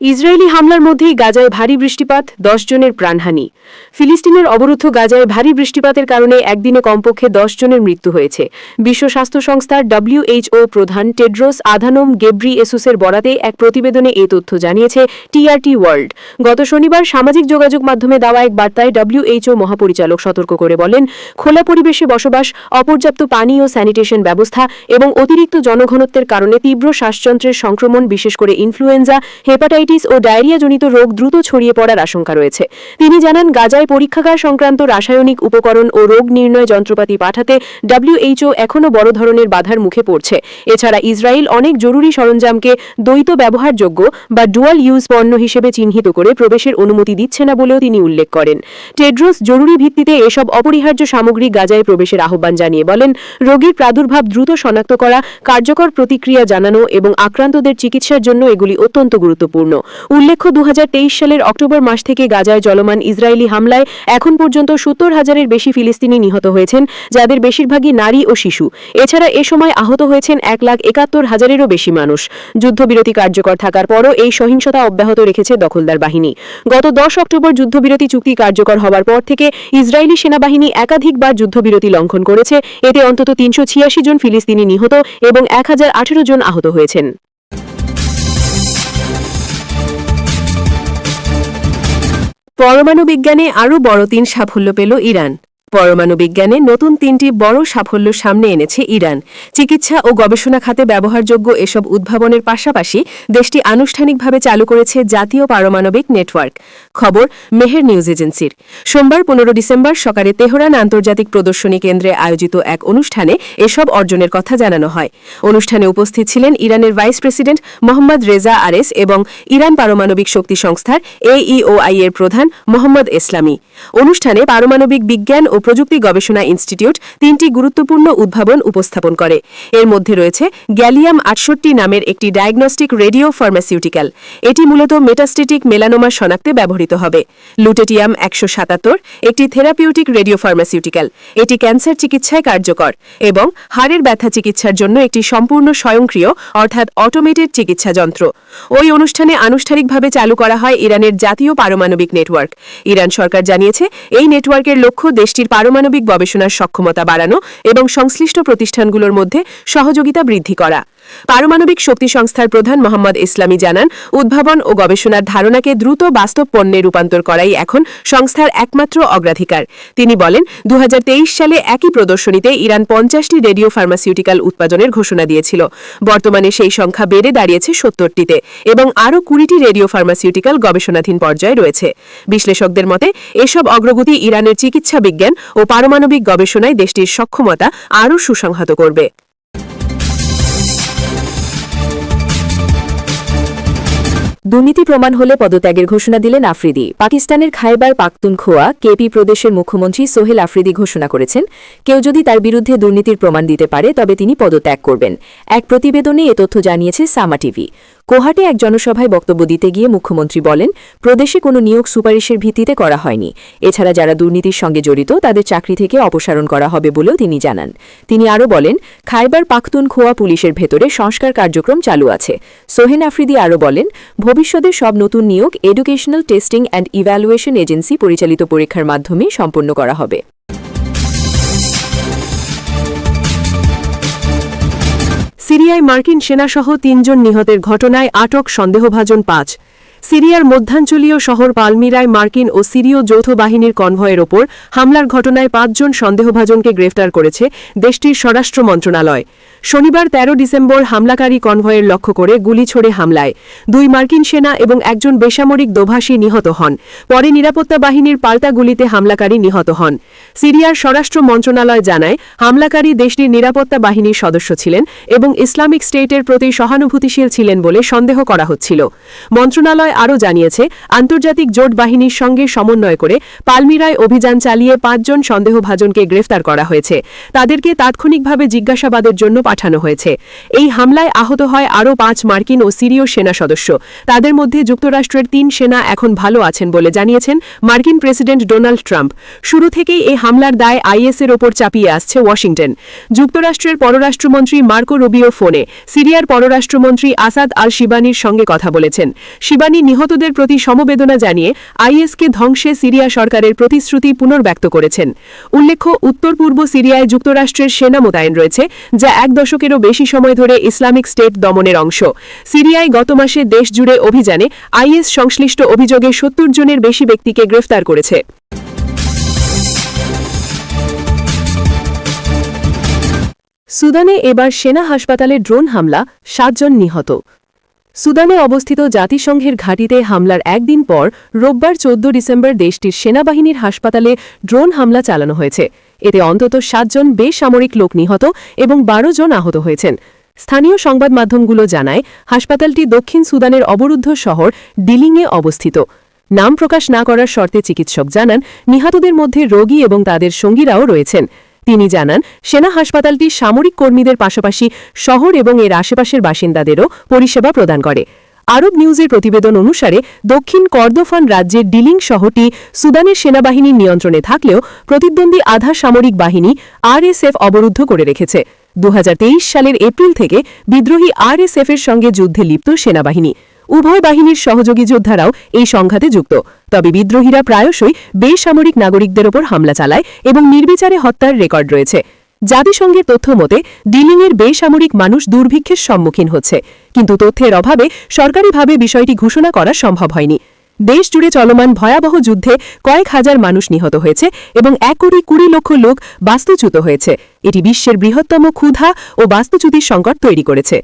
Israeli হামলার মধ্যেই গাজায় ভারী বৃষ্টিপাত দশ জনের প্রাণহানি। ফিলিস্তিনের অবরুদ্ধ গাজায় ভারী বৃষ্টিপাতের কারণে একদিনে কমপক্ষে দশ জনের মৃত্যু হয়েছে। বিশ্ব স্বাস্থ্য সংস্থার ডব্লিউএইচও প্রধান টেড্রোস আধানোম গেব্রি এসুসের বরাতে এক প্রতিবেদনে এ তথ্য জানিয়েছে টিআরটি ওয়ার্ল্ড গত শনিবার সামাজিক যোগাযোগ মাধ্যমে দেওয়া এক বার্তায় ডব্লিউএইচও মহাপরিচালক সতর্ক করে বলেন, খোলা পরিবেশে বসবাস, অপর্যাপ্ত পানি ও স্যানিটেশন ব্যবস্থা এবং অতিরিক্ত জনঘনত্বের কারণে তীব্র শ্বাসযন্ত্রের সংক্রমণ, বিশেষ করে ইনফ্লুয়েঞ্জা, হেপাটাইটিস ও ডায়রিয়াজনিত রোগ দ্রুত ছড়িয়ে পড়ার আশঙ্কা রয়েছে। তিনি জানান, গাজায় পরীক্ষাগার সংক্রান্ত রাসায়নিক উপকরণ ও রোগ নির্ণয় যন্ত্রপাতি পাঠাতে ডব্লিউএইচও এখনও বড় ধরনের বাধার মুখে পড়ছে। এছাড়া ইসরায়েল অনেক জরুরি সরঞ্জামকে দ্বৈত ব্যবহারযোগ্য বা ডুয়াল ইউজ পণ্য হিসেবে চিহ্নিত করে প্রবেশের অনুমতি দিচ্ছে না বলেও তিনি উল্লেখ করেন। টেড্রোস জরুরি ভিত্তিতে এসব অপরিহার্য সামগ্রী গাজায় প্রবেশের আহ্বান জানিয়ে বলেন, রোগীর প্রাদুর্ভাব দ্রুত শনাক্ত করা, কার্যকর প্রতিক্রিয়া জানানো এবং আক্রান্তদের চিকিৎসার জন্য এগুলি অত্যন্ত গুরুত্বপূর্ণ। উল্লেখ্য দু হাজার তেইশ সালের অক্টোবর মাস থেকে গাজায় চলমান ইসরায়েলি হামলায় এখন পর্যন্ত সত্তর হাজারের বেশি ফিলিস্তিনি নিহত হয়েছেন, যাদের বেশিরভাগই নারী ও শিশু। এছাড়া এ সময় আহত হয়েছেন এক লাখ একাত্তর হাজারেরও বেশি মানুষ। যুদ্ধবিরতি কার্যকর থাকার পরও এই সহিংসতা অব্যাহত রেখেছে দখলদার বাহিনী। গত দশ অক্টোবর যুদ্ধবিরতি চুক্তি কার্যকর হওয়ার পর থেকে ইসরায়েলি সেনাবাহিনী একাধিকবার যুদ্ধবিরতি লঙ্ঘন করেছে। এতে অন্তত তিনশো ছিয়াশি জন ফিলিস্তিনি নিহত এবং এক হাজার আঠেরো জন আহত হয়েছেন। পরমাণু বিজ্ঞানে আরও বড় তিন সাফল্য পেল ইরান। পরমাণু বিজ্ঞানে নতুন তিনটি বড় সাফল্য সামনে এনেছে ইরান। চিকিৎসা ও গবেষণা খাতে ব্যবহারযোগ্য এসব উদ্ভাবনের পাশাপাশি দেশটি আনুষ্ঠানিকভাবে চালু করেছে জাতীয় পারমাণবিক নেটওয়ার্ক। খবর, মেহের নিউজ এজেন্সির। সোমবার পনেরো ডিসেম্বর সকালে তেহরান আন্তর্জাতিক প্রদর্শনী কেন্দ্রে আয়োজিত এক অনুষ্ঠানে এসব অর্জনের কথা জানানো হয়। অনুষ্ঠানে উপস্থিত ছিলেন ইরানের vice president Mohammad Reza Aref এবং ইরান পারমাণবিক শক্তি সংস্থার এইইওআই এর প্রধান মোহাম্মদ ইসলামী অনুষ্ঠানে পারমাণবিক বিজ্ঞান ও প্রযুক্তি গবেষণা ইনস্টিটিউট তিনটি গুরুত্বপূর্ণ উদ্ভাবন উপস্থাপন করে। এর মধ্যে রয়েছে গ্যালিয়াম আটষট্টি নামের একটি ডায়াগনস্টিক রেডিও ফার্মাসিউটিক্যাল। এটি মূলত মেটাস্টেটিক মেলানোমা শনাক্তে ব্যবহৃত হবে। লুটেটিয়াম একশো সাতাত্তর, একটি থেরাপিউটিক রেডিও ফার্মাসিউটিক্যাল। এটি ক্যান্সার চিকিৎসায় কার্যকর এবং হাড়ের ব্যথা চিকিৎসার জন্য একটি সম্পূর্ণ স্বয়ংক্রিয় অর্থাৎ অটোমেটেড চিকিৎসা যন্ত্র। ওই অনুষ্ঠানে আনুষ্ঠানিকভাবে চালু করা হয় ইরানের জাতীয় পারমাণবিক নেটওয়ার্ক। ইরান সরকার জানিয়েছে, এই নেটওয়ার্কের লক্ষ্য দেশটির পারমাণবিক গবেষণার সক্ষমতা বাড়ানো এবং সংশ্লিষ্ট প্রতিষ্ঠানগুলোর মধ্যে সহযোগিতা বৃদ্ধি করা। পারমাণবিক শক্তি সংস্থার প্রধান মোহাম্মদ ইসলামী জানান, উদ্ভাবন ও গবেষণার ধারণাকে দ্রুত বাস্তব পণ্যে রূপান্তর করাই এখন সংস্থার একমাত্র অগ্রাধিকার। তিনি বলেন দু হাজার তেইশ সালে একই প্রদর্শনীতে ইরান পঞ্চাশটি রেডিও ফার্মাসিউটিক্যাল উৎপাদনের ঘোষণা দিয়েছিল। বর্তমানে সেই সংখ্যা বেড়ে দাঁড়িয়েছে সত্তরটিতে এবং আরও কুড়িটি রেডিও ফার্মাসিউটিক্যাল গবেষণাধীন পর্যায়ে রয়েছে। বিশ্লেষকদের মতে, এসব অগ্রগতি ইরানের চিকিৎসা বিজ্ঞান ও পারমাণবিক গবেষণায় দেশটির সক্ষমতা আরও সুসংহত করবে। দুর্নীতি প্রমাণ হলে পদত্যাগের ঘোষণা দিলেন আফ্রিদি। পাকিস্তানের খাইবার পাখতুনখোয়া কেপি প্রদেশের মুখ্যমন্ত্রী সোহেল আফ্রিদি ঘোষণা করেছেন, কেউ যদি তার বিরুদ্ধে দুর্নীতির প্রমাণ দিতে পারে, তবে তিনি পদত্যাগ করবেন। এক প্রতিবেদনে এ তথ্য জানিয়েছে সামা টিভি। কোহাটে এক জনসভায় বক্তব্য দিতে গিয়ে মুখ্যমন্ত্রী বলেন, প্রদেশে কোনো নিয়োগ সুপারিশের ভিত্তিতে করা হয়নি। এছাড়া যারা দুর্নীতির সঙ্গে জড়িত, তাদের চাকরি থেকে অপসারণ করা হবে বলেও তিনি জানান। তিনি আরও বলেন, খাইবার পাখতুন খোয়া পুলিশের ভেতরে সংস্কার কার্যক্রম চালু আছে। সোহেন আফ্রিদি আরও বলেন, ভবিষ্যতে সব নতুন নিয়োগ educational testing and evaluation agency পরিচালিত পরীক্ষার মাধ্যমে সম্পন্ন করা হবে। সিরিয়ায় মার্কিন সেনাসহ তিনজন নিহতের ঘটনায় আটক সন্দেহভাজন পাঁচ। সিরিয়ার মধ্যাঞ্চলীয় শহর পালমিরায় মার্কিন ও সিরীয় যৌথ বাহিনীর কনভয়ের ওপর হামলার ঘটনায় পাঁচজন সন্দেহভাজনকে গ্রেফতার করেছে দেশটির স্বরাষ্ট্র মন্ত্রণালয়। শনিবার ১৩ ডিসেম্বর হামলাকারী কনভয়ের লক্ষ্য করে গুলি ছড়ে হামলায়। দুই মার্কিন সেনা এবং একজন বেসামরিক দোভাষী নিহত হন। পরে নিরাপত্তা বাহিনীর পাল্টা গুলিতে হামলাকারী নিহত হন। সিরিয়ার স্বরাষ্ট্র মন্ত্রণালয় জানায়, হামলাকারী দেশটির নিরাপত্তা বাহিনীর সদস্য ছিলেন এবং ইসলামিক স্টেটের প্রতি সহানুভূতিশীল ছিলেন বলে সন্দেহ করা হচ্ছিল। মন্ত্রণালয় আরও জানিয়েছে, আন্তর্জাতিক জোট বাহিনীর সঙ্গে সমন্বয় করে পালমিরায় অভিযান চালিয়ে পাঁচজন সন্দেহভাজনকে গ্রেফতার করা হয়েছে। তাদেরকে তাৎক্ষণিকভাবে জিজ্ঞাসাবাদের জন্য পাঠানো হয়েছে। এই হামলায় আহত হয় আরও পাঁচ মার্কিন ও সিরীয় সেনা সদস্য। তাদের মধ্যে যুক্তরাষ্ট্রের তিন সেনা এখন ভালো আছেন বলে জানিয়েছেন মার্কিন প্রেসিডেন্ট ডোনাল্ড ট্রাম্প। শুরু থেকেই এই হামলার দায় আইএসের ওপর চাপিয়ে আসছে ওয়াশিংটন। যুক্তরাষ্ট্রের পররাষ্ট্রমন্ত্রী মার্কো রুবিও ফোনে, সিরিয়ার পররাষ্ট্রমন্ত্রী আসাদ আল শিবানির সঙ্গে কথা বলেছেন। শিবানি নিহতদের প্রতি সমবেদনা জানিয়ে আইএসকে ধ্বংসে সিরিয়া সরকারের প্রতিশ্রুতি পুনর্ব্যক্ত করেছেন। উল্লেখ্য উত্তর পূর্ব সিরিয়ায় যুক্তরাষ্ট্রের সেনা মোতায়েন রয়েছে, যা এক দশকেরও বেশি সময় ধরে ইসলামিক স্টেট দমনের অংশ। সিরিয়ায় গত মাসে দেশজুড়ে অভিযানে আইএস সংশ্লিষ্ট অভিযোগে সত্তর জনের বেশি ব্যক্তিকে গ্রেফতার করেছে। সুদানে এবার সেনা হাসপাতালে ড্রোন হামলা, সাতজন নিহত। সুদানে অবস্থিত জাতিসংঘের ঘাঁটিতে হামলার একদিন পর রোববার চোদ্দ ডিসেম্বর দেশটির সেনাবাহিনীর হাসপাতালে ড্রোন হামলা চালানো হয়েছে। এতে অন্তত সাতজন বেসামরিক লোক নিহত এবং বারো জন আহত হয়েছেন। স্থানীয় সংবাদ মাধ্যমগুলো জানায়, হাসপাতালটি দক্ষিণ সুদানের অবরুদ্ধ শহর ডিলিংয়ে অবস্থিত। নাম প্রকাশ না করার শর্তে চিকিৎসক জানান, নিহতদের মধ্যে রোগী এবং তাদের সঙ্গীরাও রয়েছেন। তিনি জানান, সেনা হাসপাতালটি সামরিক কর্মীদের পাশাপাশি শহর এবং এর আশেপাশের বাসিন্দাদেরও পরিষেবা প্রদান করে। আরব নিউজের প্রতিবেদন অনুসারে, দক্ষিণ কর্দোফান রাজ্যের ডিলিং শহরটি সুদানের সেনাবাহিনীর নিয়ন্ত্রণে থাকলেও প্রতিদ্বন্দ্বী আধা সামরিক বাহিনী আরএসএফ অবরুদ্ধ করে রেখেছে। দু হাজার তেইশ সালের এপ্রিল থেকে বিদ্রোহী আরএসএফ এর সঙ্গে যুদ্ধে লিপ্ত সেনাবাহিনী। উভয় বাহিনীর সহযোগী যোদ্ধারাও এই সংঘাতে যুক্ত। তবে বিদ্রোহীরা প্রায়শই বেসামরিক নাগরিকদের ওপর হামলা চালায় এবং নির্বিচারে হত্যার রেকর্ড রয়েছে। জাতিসংঘের তথ্য মতে, ডিলিংয়ের বেসামরিক মানুষ দুর্ভিক্ষের সম্মুখীন হচ্ছে। কিন্তু তথ্যের অভাবে সরকারিভাবে বিষয়টি ঘোষণা করা সম্ভব হয়নি। দেশ জুড়ে চলমান ভয়াবহ যুদ্ধে কয়েক হাজার মানুষ নিহত হয়েছে এবং এক কোটি কুড়ি লক্ষ লোক বাস্তুচ্যুত হয়েছে। এটি বিশ্বের বৃহত্তম ক্ষুধা ও বাস্তুচ্যুতির সংকট তৈরি করেছে।